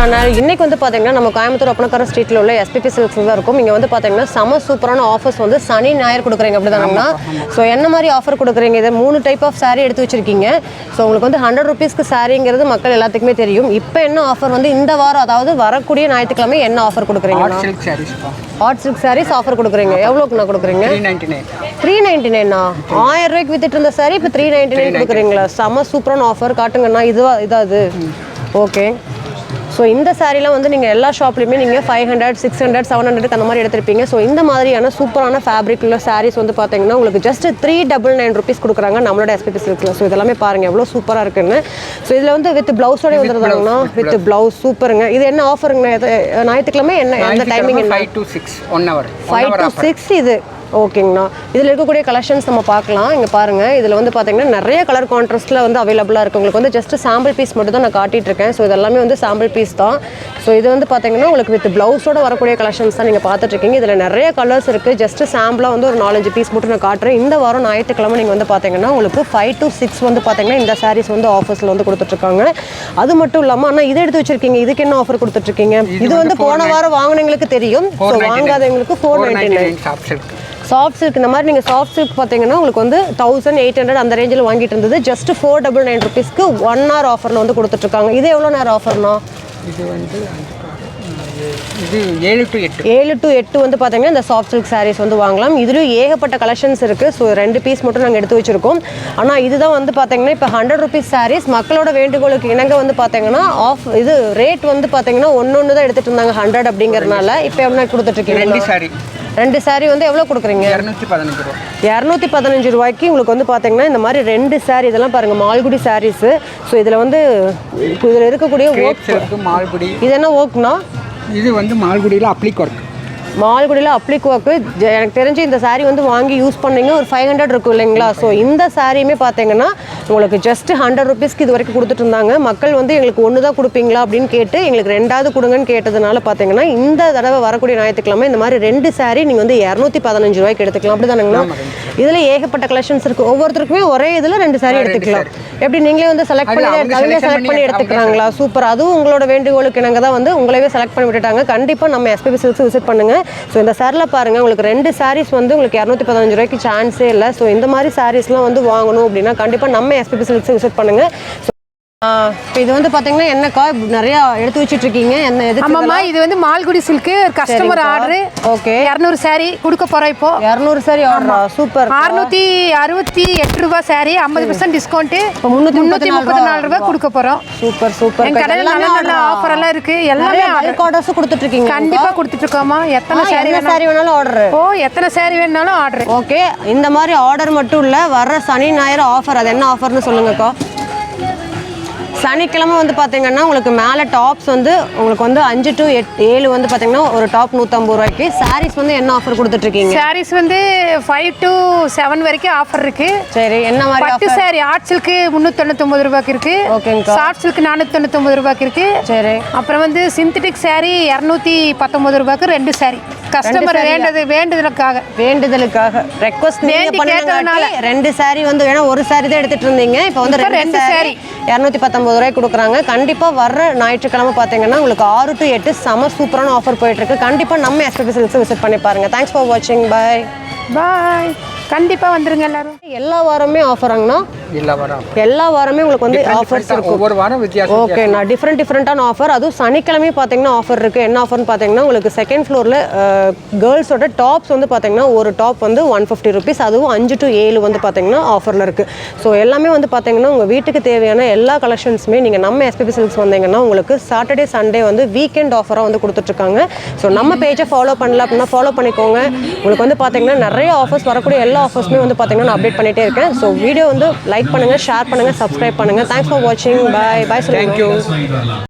Channel இன்னைக்கு வந்து பார்த்தீங்கன்னா நம்ம கோயம்புத்தூர் ஒப்பனக்கார ஸ்ட்ரீட்டில் உள்ள எஸ்பிபி சில்க்ஸ் தான் இருக்கும். இங்கே வந்து பார்த்தீங்கன்னா செம சூப்பரான ஆஃபர்ஸ் வந்து சனி ஞாயிறு கொடுக்குறீங்க அப்படிதானங்கண்ணா ஸோ என்ன மாதிரி ஆஃபர் கொடுக்குறீங்க? இதை மூணு டைப் ஆஃப் saree எடுத்து வச்சிருக்கீங்க. ஸோ உங்களுக்கு வந்து ஹண்ட்ரட் ருபீஸ்க்கு சாரிங்கிறது மக்கள் எல்லாத்துக்குமே தெரியும். இப்போ என்ன ஆஃபர் வந்து இந்த வாரம் அதாவது வரக்கூடிய ஞாயிற்றுக்கிழமை என்ன ஆஃபர் சாரீஸ்ப்பா ஹாட் சில்க் சாரீஸ் ஆஃபர் கொடுக்குறீங்க. எவ்வளோக்குண்ணா கொடுக்குறீங்க three ninety nine three ninety நைனா ஆயிரம் ரூபாய்க்கு வித்துட்டு இருந்த சாரி இப்போ த்ரீ நைன்டி நைன் கொடுக்குறீங்களா? செம சூப்பரான ஆஃபர் காட்டுங்கண்ணா இதுவா இதாது. ஓகே ஸோ இந்த சாரீலாம் வந்து நீங்கள் எல்லா ஷாப்லையுமே நீங்கள் five hundred six hundred seven hundred அந்த மாதிரி எடுத்திருப்பீங்க. ஸோ இந்த மாதிரியான சூப்பரான ஃபேப்ரிக் உள்ள சாரீஸ் வந்து பார்த்தீங்கன்னா உங்களுக்கு just three double nine rupees கொடுக்குறாங்க நம்மளோட எஸ்பிபி சில்கில் ஸோ இதெல்லாமே பாருங்கள் எவ்வளோ சூப்பராக இருக்குன்னு. ஸோ இதில் வந்து வித் ப்ளவுஸோட வந்துருந்தாங்கன்னா வித் ப்ளவுஸ் சூப்பருங்க. இது என்ன ஆஃபருங்க ஞாயிற்றுக்கிழமை என்ன? எந்த timing five to six one hour five to six இது. ஓகேங்கண்ணா. இதில் இருக்கக்கூடிய கலெக்ஷன்ஸ் நம்ம பார்க்கலாம். இங்கே பாருங்கள் இதில் வந்து பார்த்தீங்கன்னா நிறைய கலர் கான்ட்ராஸ்ட்டில் வந்து அவைலபிளாக இருக்குது உங்களுக்கு வந்து ஜஸ்ட் சாம்பிள் பீஸ் மட்டும் தான் நான் காட்டிட்டு இருக்கேன். ஸோ இதெல்லாமே வந்து சாம்பிள் பீஸ் தான். ஸோ இது வந்து பார்த்தீங்கன்னா உங்களுக்கு வித் ப்ளவுஸோட வரக்கூடிய கலெக்ஷன்ஸ் தான் நீங்கள் பார்த்துட்டு இருக்கீங்க. இதில் நிறைய கலர்ஸ் இருக்குது ஜஸ்ட் சாம்பிளாக வந்து ஒரு நாலஞ்சு பீஸ் மட்டும் நான் காட்டுறேன். இந்த வாரம் ஞாயிற்றுக்கிழமை நீங்கள் வந்து பார்த்தீங்கன்னா உங்களுக்கு ஃபைவ் டு சிக்ஸ் வந்து பார்த்தீங்கன்னா இந்த சாரீஸ் வந்து ஆஃபர்ஸில் வந்து கொடுத்துட்ருக்காங்க அது மட்டும் இல்லாமல் ஆனால் இதை எடுத்து வச்சிருக்கீங்க. இதுக்கு என்ன ஆஃபர் கொடுத்துட்ருக்கீங்க இது வந்து போன வாரம் வாங்கினவங்களுக்கு தெரியும். So வாங்காதவங்களுக்கு four ninety nine soft silk இந்த மாதிரி நீங்கள் சாஃப்ட் சில்க் பார்த்தீங்கன்னா உங்களுக்கு வந்து தௌசண்ட் எயிட் ஹண்ட்ரட் அந்த ரேஞ்சில் வாங்கிட்டு இருந்தது. ஜஸ்ட் ஃபோர் டபுள் நைன் ருபீஸ்க்கு ஒன் ஹவர் ஆஃபரில் வந்து கொடுத்துட்ருக்காங்க இது எவ்வளோ நேரம் ஆஃபர்னா இது வந்து இது ஏழு டு எட்டு. ஏழு டு எட்டு வந்து பார்த்தீங்கன்னா இந்த சாஃப்ட் சில்க் சாரீஸ் வந்து வாங்கலாம். இதுலேயும் ஏகப்பட்ட கலெக்ஷன்ஸ் இருக்குது ஸோ ரெண்டு பீஸ் மட்டும் நாங்கள் எடுத்து வச்சுருக்கோம். ஆனால் இதுதான் வந்து பார்த்தீங்கன்னா இப்போ ஹண்ட்ரட் ருபீஸ் சாரீஸ் மக்களோட வேண்டுகோளுக்கு இணங்க வந்து பார்த்தீங்கன்னா ஆஃப் இது ரேட் வந்து பார்த்தீங்கன்னா ஒன்று ஒன்று தான் எடுத்துகிட்டு இருந்தாங்க ஹண்ட்ரட் அப்படிங்கிறனால இப்போ எவ்வளோ கொடுத்துட்ருக்கீங்க ரெண்டு சாரி ரெண்டு சாரீ வந்து எவ்வளோ கொடுக்குறீங்க? இரநூத்தி பதினஞ்சு ரூபா. இரநூத்தி பதினஞ்சு ரூபாய்க்கு உங்களுக்கு வந்து பார்த்தீங்கன்னா இந்த மாதிரி ரெண்டு saree இதெல்லாம் பாருங்கள் மால்குடி சாரீஸு ஸோ இதில் வந்து இதில் இருக்கக்கூடிய ஒர்க் மால்குடி. இது என்ன ஒர்க்னா இது வந்து மால்குடியில் அப்ளிக் ஒர்க் மால்குடியில் அப்ளிக் ஒர்க்கு எனக்கு தெரிஞ்சு இந்த saree வந்து வாங்கி யூஸ் பண்ணீங்க ஒரு ஃபைவ் ஹண்ட்ரட் இருக்கும் இல்லைங்களா? ஸோ இந்த சாரியுமே பார்த்தீங்கன்னா உங்களுக்கு ஜஸ்ட் ஹண்ட்ரட் ருபீஸ்க்கு இது வரைக்கும் கொடுத்துட்டு இருந்தாங்க. மக்கள் வந்து எங்களுக்கு ஒன்று தான் கொடுப்பீங்களா அப்படின்னு கேட்டு எங்களுக்கு ரெண்டாவது கொடுங்கன்னு கேட்டதுனால பார்த்தீங்கன்னா இந்த தடவை வரக்கூடிய ஞாயிற்றுக்கிழமை இந்த மாதிரி ரெண்டு saree நீங்கள் வந்து இரநூத்தி பதினஞ்சு ரூபாய்க்கு எடுத்துக்கலாம். அப்படி தானேங்கண்ணா இதில் ஏகப்பட்ட கலெக்ஷன்ஸ் இருக்குது ஒவ்வொருத்தருக்குமே ஒரே இதில் ரெண்டு saree எடுத்துக்கலாம். எப்படி நீங்களே வந்து செலக்ட் பண்ணி அவங்க அவங்க selection செலக்ட் பண்ணி எடுத்துக்கிறாங்களா? சூப்பர் அதுவும் உங்களோட வேண்டுகோளுக்கு இணங்க தான் வந்து உங்களவே செலக்ட் பண்ணி விட்டுட்டாங்க. கண்டிப்பாக நம்ம எஸ்பிபி சில்க்ஸ் விசிட் பண்ணுங்க. ஸோ இந்த சாரில் பாருங்க உங்களுக்கு ரெண்டு சாரீஸ் வந்து உங்களுக்கு இரநூத்தி பதினஞ்சு ரூபாய்க்கு சான்ஸே இல்லை. ஸோ இந்த மாதிரி சாரீஸ்லாம் வந்து வாங்கணும் அப்படின்னா கண்டிப்பாக நம்ம எஸ்பிபி சில்க்ஸ் விசிட் பண்ணுங்க. ஸோ இப்போ இது வந்து பார்த்தீங்கன்னா என்னக்கா நிறையா எடுத்து வச்சுட்டு இருக்கீங்க என்ன எதுக்கு ஆமாம்மா இது வந்து Malgudi silk customer order okay. இரநூறு saree கொடுக்க போறோம் இப்போ. இரநூறு சாரி ஆர்டரா சூப்பர் அறுநூத்தி அறுபத்தி எட்டு ரூபாய் saree ஐம்பது பர்சன்ட் டிஸ்கவுண்ட் இப்போ முந்நூற்றி முந்நூற்றி முப்பத்தி நாலு ரூபாய் கொடுக்க போறோம். Super super. கடையில் நல்ல நல்ல ஆஃபர் எல்லாம் இருக்கு. எல்லாமே. பல்க் ஆர்டர்ஸும் கொடுத்துட்டு இருக்கீங்க கண்டிப்பா கொடுத்துட்டு இருக்கோமா எத்தனை வேணும் சாரி வேணாலும். ஆர்டர் ஓ எத்தனை saree வேணாலும் ஆர்டர் ஓகே இந்த மாதிரி ஆர்டர் மட்டும் இல்லை வர்ற சனி ஞாயிறு ஆஃபர் அது என்ன ஆஃபர்னு சொல்லுங்கக்கா. சனிக்கிழமை வந்து பார்த்தீங்கன்னா உங்களுக்கு மேலே டாப்ஸ் வந்து உங்களுக்கு வந்து அஞ்சு டு எட் ஏழு வந்து பார்த்தீங்கன்னா ஒரு டாப் நூற்றம்பது ரூபாய்க்கு. சாரீஸ் வந்து என்ன ஆஃபர் கொடுத்துட்ருக்கீங்க? Sarees வந்து ஃபைவ் டு செவன் வரைக்கும் ஆஃபர் இருக்கு. சரி என்ன மாதிரி பட்டு saree ஆர்ட் சில்க்கு முந்நூற்றி தொண்ணூத்தொம்பது ரூபாய்க்கு இருக்கு. ஓகேங்கக்கா. சாஃப்ட் சில்க் நானூற்றி தொண்ணூத்தொம்பது ரூபாய்க்கு இருக்கு. சரி. அப்புறம் வந்து சிந்தட்டிக் saree இரநூத்தி பத்தொன்பது ரூபாய்க்கு ரெண்டு saree. கஸ்டமர்? வேண்டது வேண்டுதலுக்காக. வேண்டுதலுக்காக. ரெக்வஸ்ட் நீங்க கேட்டதுனால. ரெண்டு saree வந்து ஏன்னா ஒரு saree தான் எடுத்துட்டு இருந்தீங்க. இப்போ வந்து ரெண்டு saree. இரநூத்தி பத்தொன்பது ரூபாய் கொடுக்குறாங்க. கண்டிப்பா வர்ற ஞாயிற்றுக்கிழமை பார்த்தீங்கன்னா உங்களுக்கு ஆறு டு எட்டு செம சூப்பரான ஆஃபர் போயிட்டு இருக்கு கண்டிப்பா நம்ம எஸ்பிபி விசிட் பண்ணி பாருங்க. தேங்க்ஸ் ஃபார் வாட்சிங் பை பாய் கண்டிப்பா வந்துருங்க எல்லாரும். எல்லா வாரமே ஆஃபராங்கண்ணா இல்லை வரோம். எல்லா வாரமே உங்களுக்கு வந்து ஆஃபர்ஸ் இருக்கும். ஒவ்வொரு வாரம் வித்தியாசம் ஓகே நான் டிஃப்ரெண்ட் டிஃப்ரெண்ட்டான ஆஃபர் அதுவும் சனிக்கிழமையும் பார்த்தீங்கன்னா ஆஃபர் இருக்குது என்ன ஆஃபர்னு பார்த்தீங்கன்னா உங்களுக்கு செகண்ட் ஃப்ளோரில் கேர்ள்ஸோட டாப்ஸ் வந்து பார்த்தீங்கன்னா ஒரு டாப் வந்து ஒன் ஃபிஃப்டி ருபீஸ் அதுவும் அஞ்சு டு ஏழு வந்து பார்த்தீங்கன்னா ஆஃபரில் இருக்குது ஸோ எல்லாமே வந்து பார்த்தீங்கன்னா உங்கள் வீட்டுக்கு தேவையான எல்லா கலெக்ஷன்ஸுமே நீங்கள் நம்ம எஸ்பிபி சில்க்ஸ் வந்தீங்கன்னா உங்களுக்கு சாட்டர்டே சண்டே வந்து வீக்கெண்ட் ஆஃபராக வந்து கொடுத்துட்ருக்காங்க. ஸோ நம்ம பேஜை ஃபாலோ பண்ணல அப்படின்னா ஃபாலோ பண்ணிக்கோங்க. உங்களுக்கு வந்து பார்த்தீங்கன்னா நிறைய ஆஃபர்ஸ் வரக்கூடிய எல்லா ஆஃபர்ஸுமே வந்து பார்த்தீங்கன்னா நான் அப்டேட் பண்ணிகிட்டே இருக்கேன். ஸோ வீடியோ வந்து லைக் பண்ணுங்கள் ஷேர் பண்ணுங்கள் சப்ஸ்கிரைப் பண்ணுங்கள் தேங்க்ஸ் ஃபார் வாட்சிங் பாய் பாய் தேங்க்யூ